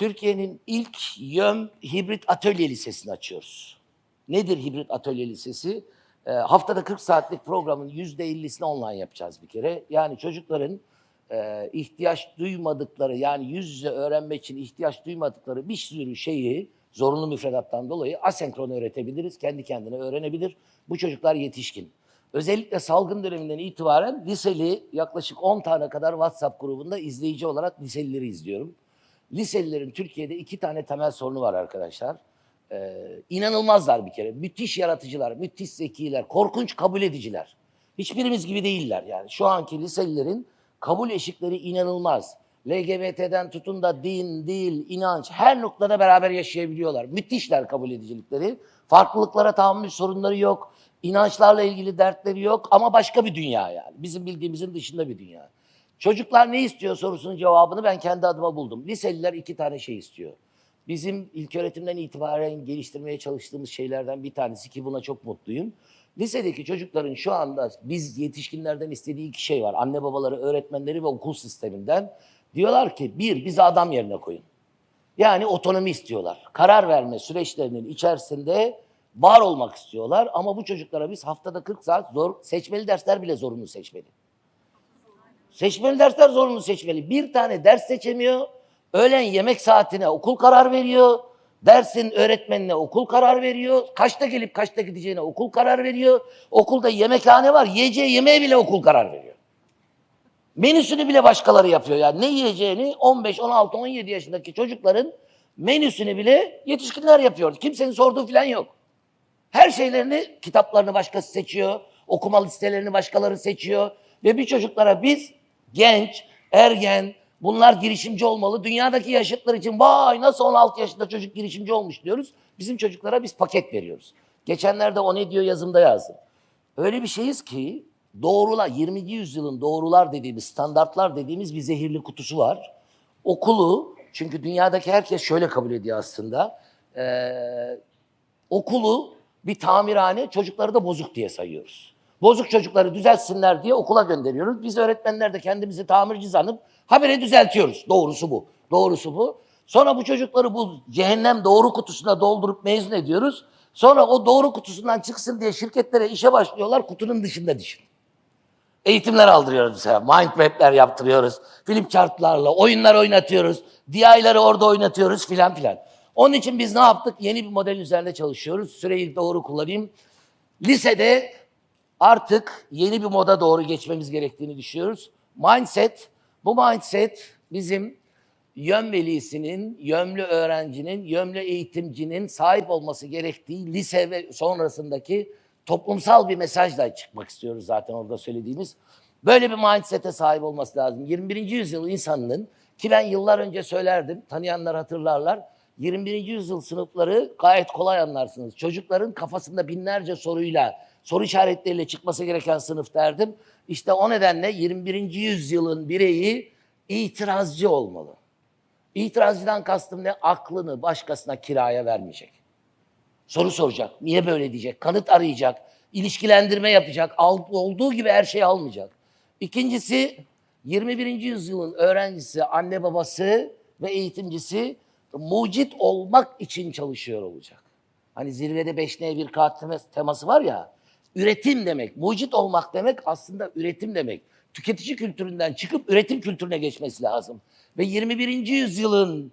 Türkiye'nin ilk YÖM Hibrit Atölye Lisesi'ni açıyoruz. Nedir Hibrit Atölye Lisesi? Ee, haftada 40 saatlik programın %50'sini online yapacağız bir kere. Yani çocukların e, ihtiyaç duymadıkları yani yüz yüze öğrenmek için ihtiyaç duymadıkları bir sürü şeyi zorunlu müfredattan dolayı asenkron öğretebiliriz. Kendi kendine öğrenebilir. Bu çocuklar yetişkin. Özellikle salgın döneminden itibaren liseli yaklaşık 10 tane kadar WhatsApp grubunda izleyici olarak liselileri izliyorum. Liselilerin Türkiye'de iki tane temel sorunu var arkadaşlar. Ee, inanılmazlar bir kere. Müthiş yaratıcılar, müthiş zekiler, korkunç kabul ediciler. Hiçbirimiz gibi değiller yani. Şu anki liselilerin kabul eşikleri inanılmaz. LGBT'den tutun da din, dil, inanç her noktada beraber yaşayabiliyorlar. Müthişler kabul edicilikleri. Farklılıklara tahammül sorunları yok. İnançlarla ilgili dertleri yok ama başka bir dünya yani. Bizim bildiğimizin dışında bir dünya. Çocuklar ne istiyor sorusunun cevabını ben kendi adıma buldum. Liseliler iki tane şey istiyor. Bizim ilköğretimden itibaren geliştirmeye çalıştığımız şeylerden bir tanesi ki buna çok mutluyum. Lisedeki çocukların şu anda biz yetişkinlerden istediği iki şey var. Anne babaları, öğretmenleri ve okul sisteminden. Diyorlar ki bir, bizi adam yerine koyun. Yani otonomi istiyorlar. Karar verme süreçlerinin içerisinde var olmak istiyorlar. Ama bu çocuklara biz haftada 40 saat zor, seçmeli dersler bile zorunlu seçmeli. Seçmeli dersler zorunlu seçmeli. Bir tane ders seçemiyor. Öğlen yemek saatine okul karar veriyor. Dersin öğretmenine okul karar veriyor. Kaçta gelip kaçta gideceğine okul karar veriyor. Okulda yemekhane var. Yiyeceği yemeğe bile okul karar veriyor. Menüsünü bile başkaları yapıyor. Yani ne yiyeceğini 15, 16, 17 yaşındaki çocukların menüsünü bile yetişkinler yapıyor. Kimsenin sorduğu falan yok. Her şeylerini, kitaplarını başkası seçiyor. Okuma listelerini başkaları seçiyor. Ve bir çocuklara biz genç, ergen, bunlar girişimci olmalı. Dünyadaki yaşıtlar için vay nasıl 16 yaşında çocuk girişimci olmuş diyoruz. Bizim çocuklara biz paket veriyoruz. Geçenlerde o ne diyor yazımda yazdım. Öyle bir şeyiz ki doğrular, 20. yüzyılın doğrular dediğimiz, standartlar dediğimiz bir zehirli kutusu var. Okulu, çünkü dünyadaki herkes şöyle kabul ediyor aslında. Ee, okulu bir tamirhane, çocukları da bozuk diye sayıyoruz. Bozuk çocukları düzeltsinler diye okula gönderiyoruz. Biz öğretmenler de kendimizi tamirci sanıp habire düzeltiyoruz. Doğrusu bu. Doğrusu bu. Sonra bu çocukları bu cehennem doğru kutusuna doldurup mezun ediyoruz. Sonra o doğru kutusundan çıksın diye şirketlere işe başlıyorlar kutunun dışında düşün. Eğitimler aldırıyoruz mesela. Mind map'ler yaptırıyoruz. Film chartlarla oyunlar oynatıyoruz. DI'ları orada oynatıyoruz filan filan. Onun için biz ne yaptık? Yeni bir model üzerinde çalışıyoruz. Süreyi doğru kullanayım. Lisede artık yeni bir moda doğru geçmemiz gerektiğini düşünüyoruz. Mindset, bu mindset bizim yön velisinin, yönlü öğrencinin, yönlü eğitimcinin sahip olması gerektiği lise ve sonrasındaki toplumsal bir mesajla çıkmak istiyoruz zaten orada söylediğimiz. Böyle bir mindset'e sahip olması lazım. 21. yüzyıl insanının ki ben yıllar önce söylerdim, tanıyanlar hatırlarlar. 21. yüzyıl sınıfları gayet kolay anlarsınız. Çocukların kafasında binlerce soruyla, soru işaretleriyle çıkması gereken sınıf derdim. İşte o nedenle 21. yüzyılın bireyi itirazcı olmalı. İtirazcıdan kastım ne? Aklını başkasına kiraya vermeyecek. Soru soracak. Niye böyle diyecek? Kanıt arayacak. ilişkilendirme yapacak. Olduğu gibi her şeyi almayacak. İkincisi 21. yüzyılın öğrencisi, anne babası ve eğitimcisi mucit olmak için çalışıyor olacak. Hani zirvede 5N bir kağıt temas- teması var ya. Üretim demek, mucit olmak demek aslında üretim demek. Tüketici kültüründen çıkıp üretim kültürüne geçmesi lazım. Ve 21. yüzyılın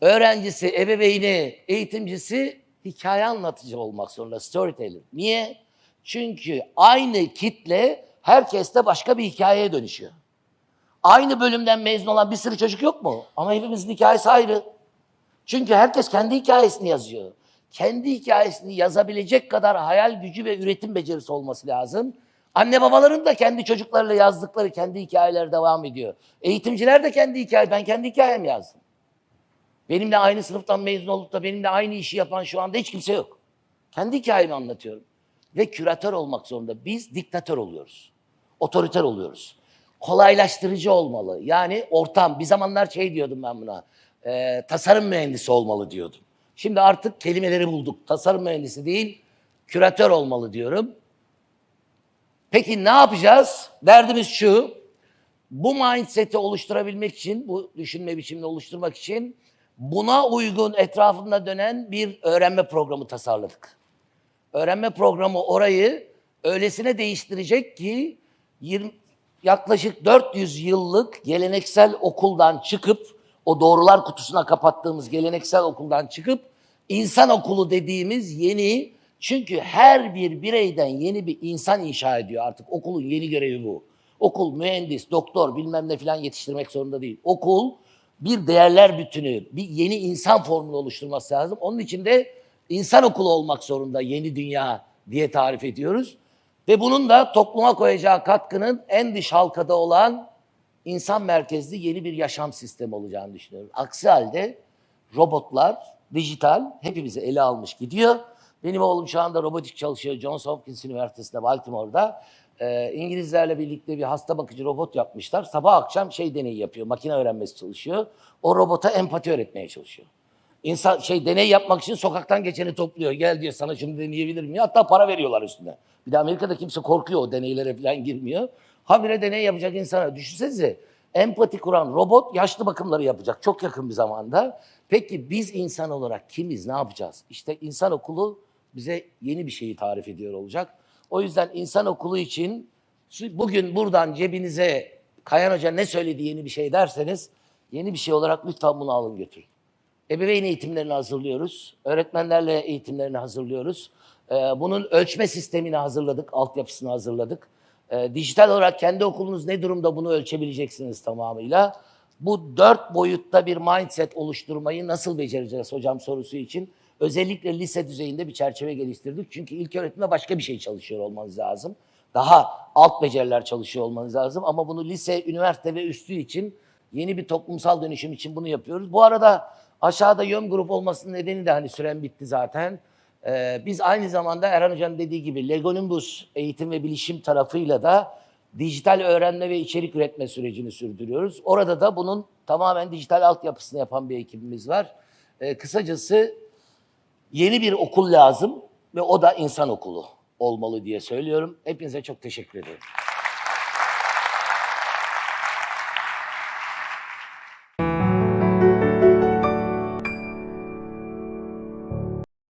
öğrencisi, ebeveyni, eğitimcisi hikaye anlatıcı olmak zorunda, storyteller. Niye? Çünkü aynı kitle herkeste başka bir hikayeye dönüşüyor. Aynı bölümden mezun olan bir sürü çocuk yok mu? Ama hepimizin hikayesi ayrı. Çünkü herkes kendi hikayesini yazıyor. Kendi hikayesini yazabilecek kadar hayal gücü ve üretim becerisi olması lazım. Anne babaların da kendi çocuklarıyla yazdıkları kendi hikayeler devam ediyor. Eğitimciler de kendi hikaye, ben kendi hikayemi yazdım. Benimle aynı sınıftan mezun olup da benimle aynı işi yapan şu anda hiç kimse yok. Kendi hikayemi anlatıyorum. Ve küratör olmak zorunda. Biz diktatör oluyoruz. Otoriter oluyoruz. Kolaylaştırıcı olmalı. Yani ortam. Bir zamanlar şey diyordum ben buna. E, tasarım mühendisi olmalı diyordum. Şimdi artık kelimeleri bulduk. Tasarım mühendisi değil, küratör olmalı diyorum. Peki ne yapacağız? Derdimiz şu. Bu mindset'i oluşturabilmek için, bu düşünme biçimini oluşturmak için Buna uygun etrafında dönen bir öğrenme programı tasarladık. Öğrenme programı orayı öylesine değiştirecek ki 20, yaklaşık 400 yıllık geleneksel okuldan çıkıp o doğrular kutusuna kapattığımız geleneksel okuldan çıkıp insan okulu dediğimiz yeni çünkü her bir bireyden yeni bir insan inşa ediyor artık okulun yeni görevi bu. Okul mühendis, doktor bilmem ne falan yetiştirmek zorunda değil. Okul bir değerler bütünü, bir yeni insan formülü oluşturması lazım. Onun için de insan okulu olmak zorunda yeni dünya diye tarif ediyoruz. Ve bunun da topluma koyacağı katkının en dış halkada olan insan merkezli yeni bir yaşam sistemi olacağını düşünüyorum. Aksi halde robotlar, dijital hepimizi ele almış gidiyor. Benim oğlum şu anda robotik çalışıyor Johns Hopkins Üniversitesi'nde Baltimore'da. Ee, İngilizlerle birlikte bir hasta bakıcı robot yapmışlar. Sabah akşam şey deneyi yapıyor, makine öğrenmesi çalışıyor. O robota empati öğretmeye çalışıyor. İnsan şey deney yapmak için sokaktan geçeni topluyor. Gel diyor sana şunu deneyebilir miyim? Hatta para veriyorlar üstüne. Bir de Amerika'da kimse korkuyor o deneylere falan girmiyor. Habire deney yapacak insana. Düşünsenize empati kuran robot yaşlı bakımları yapacak çok yakın bir zamanda. Peki biz insan olarak kimiz, ne yapacağız? İşte insan okulu bize yeni bir şeyi tarif ediyor olacak. O yüzden insan okulu için bugün buradan cebinize Kayan Hoca ne söyledi yeni bir şey derseniz yeni bir şey olarak lütfen bunu alın götürün. Ebeveyn eğitimlerini hazırlıyoruz. Öğretmenlerle eğitimlerini hazırlıyoruz. Ee, bunun ölçme sistemini hazırladık, altyapısını hazırladık. Ee, dijital olarak kendi okulunuz ne durumda bunu ölçebileceksiniz tamamıyla. Bu dört boyutta bir mindset oluşturmayı nasıl becereceğiz hocam sorusu için özellikle lise düzeyinde bir çerçeve geliştirdik. Çünkü ilk öğretimde başka bir şey çalışıyor olmanız lazım. Daha alt beceriler çalışıyor olmanız lazım ama bunu lise, üniversite ve üstü için yeni bir toplumsal dönüşüm için bunu yapıyoruz. Bu arada aşağıda yön grup olmasının nedeni de hani süren bitti zaten. Ee, biz aynı zamanda Erhan Hoca'nın dediği gibi Legonimbus eğitim ve bilişim tarafıyla da dijital öğrenme ve içerik üretme sürecini sürdürüyoruz. Orada da bunun tamamen dijital altyapısını yapan bir ekibimiz var. Ee, kısacası yeni bir okul lazım ve o da insan okulu olmalı diye söylüyorum. Hepinize çok teşekkür ederim.